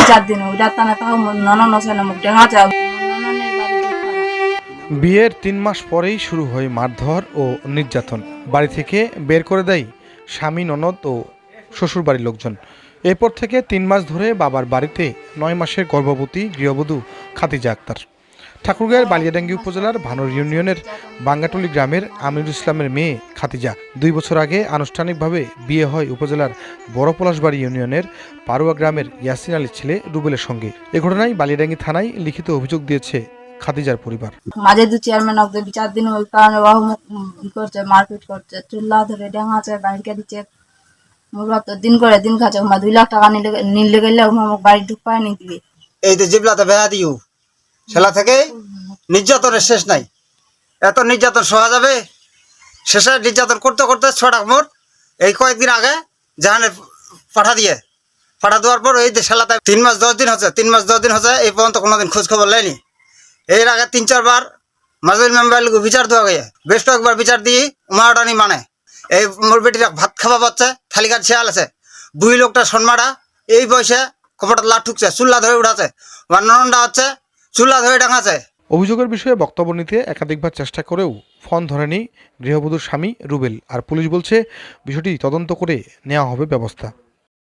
বিচার দিন? তাও ননন আছে না, মুখ দেখা দুধপাড়া। বিয়ের তিন মাস পরেই শুরু হয় মারধর ও নির্যাতন। বাড়ি থেকে বের করে দেয় স্বামী, ননদ ও শ্বশুর বাড়ির লোকজন। এরপর থেকে তিন মাস ধরে বাবার বাড়িতে নয় মাসের গর্ভবতী গৃহবধূ খাতিজা আক্তার। ঠাকুরগাঁয়ের বালিয়াডাঙ্গি উপজেলার ভানুর ইউনিয়নের বাঙ্গাটুলি গ্রামের আমিরুল ইসলামের মেয়ে খাতিজা। দুই বছর আগে আনুষ্ঠানিকভাবে বিয়ে হয় উপজেলার বড় পলাশবাড়ি ইউনিয়নের পারুয়া গ্রামের ইয়াসিন আলীর ছেলে রুবেলের সঙ্গে। এ ঘটনায় বালিয়াডাঙ্গি থানায় লিখিত অভিযোগ দিয়েছে খাদিজার পরিবার। মাঝে দু চেয়ারম্যান অফ বিচার দিন ওই কারণে বাহু মুখ করছে মারপিট করছে চুল্লা ধরে ডেঙাছে বাইরকে দিচ্ছে। তো দিন করে দিন খাচ্ছে দুই লাখ টাকা নিলে নিলে গেলে বাড়ি ঢুকপায় নি দিবে। এই যে জিবলাতে বেহা দিও। সেলা থেকে নির্যাতনের শেষ নাই। এত নির্যাতন সহা যাবে? শেষে নির্যাতন করতে করতে ছটা মোট এই কয়েকদিন আগে জাহানে পাঠা দিয়ে, পাঠা দেওয়ার পর এই সেলাতে তিন মাস দশ দিন হচ্ছে, তিন মাস দশ দিন হচ্ছে, এই পর্যন্ত কোনোদিন খোঁজ খবর নেয়নি। এর আগে তিন চারবার মাজুল মেম্বার বিচার দেওয়া গিয়ে, বেশ কয়েকবার বিচার দিয়ে উমাটানি মানে এই মোর বেটিরা ভাত খাওয়া পাচ্ছে থালিকার শেয়াল আছে। বুড়ি লোকটা সন্মাটা, এই বয়সে কপটা লাট ঠুকছে, চুল্লা ধরে উঠাছে বান্ননটা হচ্ছে চুল্লা ধরে যায় অভিযোগের বিষয়ে বক্তব্য নিতে একাধিকবার চেষ্টা করেও ফোন ধরেনি গৃহবধূর স্বামী রুবেল। আর পুলিশ বলছে, বিষয়টি তদন্ত করে নেওয়া হবে ব্যবস্থা।